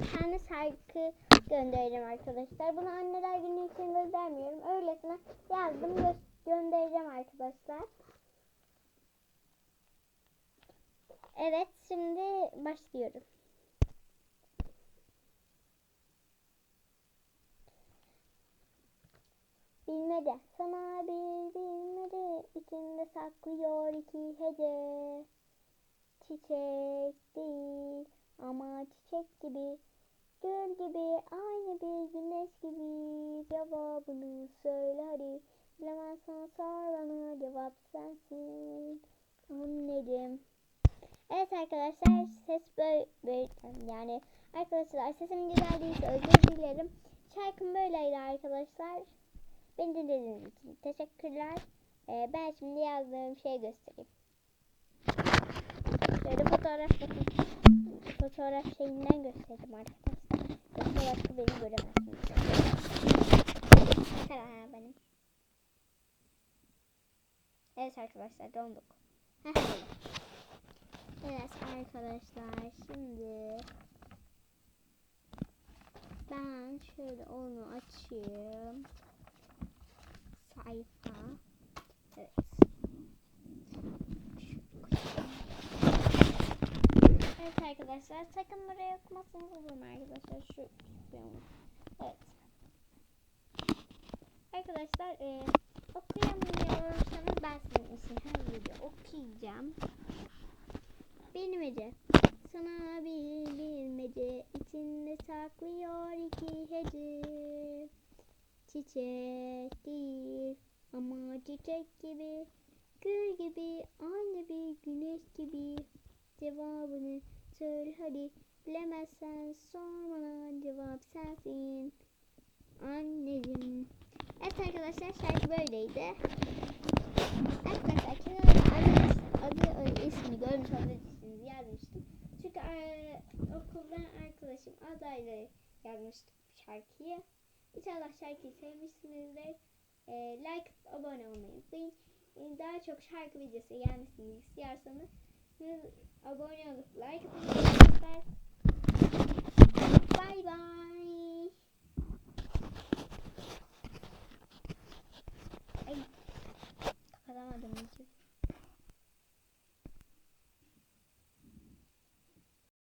bir tane şarkı göndereceğim arkadaşlar. Bunu anneler günü için göndermiyorum. Öylesine yazdım gö- göndereceğim arkadaşlar. Evet şimdi başlıyorum. Bilmece sana bir bilmece içinde saklıyor iki hece. Çiçek değil ama çiçek gibi Gül gibi aynı bir güneş gibi Cevabını söyle hadi Bilemezsen sor bana cevap sensin Anladım Evet arkadaşlar ses böyle, böyle yani arkadaşlar sesim güzel değilse özür dilerim. Şarkım böyleydi arkadaşlar. Beni dinlediğiniz için teşekkürler. Ee, ben şimdi yazdığım şeyi göstereyim. Şöyle fotoğraf bakın. Fotoğraf şeyinden göstereyim arkadaşlar. Yoksa başka beni göremezsiniz. Tara benim. Evet arkadaşlar donduk. Evet arkadaşlar şimdi ben şöyle onu açayım. Sayfa. Evet. Evet arkadaşlar sakın buraya okumasınız olur arkadaşlar şu Evet. Arkadaşlar e, okuyamıyorsanız ben sizin için her video okuyacağım. Bilmece. Sana bir bilmece içinde saklıyor iki hece. Çiçek değil ama çiçek gibi. Gül gibi aynı bir güneş gibi. Cevabını söyle hadi. Bilemezsen sor bana cevap sensin. Anneciğim. Evet arkadaşlar şarkı böyleydi. Arkadaşlar kenarda adı, adı ismini görmüş olabilirsiniz yazmıştım. Çünkü e, okuldan arkadaşım adayla yazmıştım şarkıyı. İnşallah şarkıyı sevmişsinizdir. E, like abone olmayı unutmayın. Daha çok şarkı videosu gelmesini istiyorsanız abone olup like atın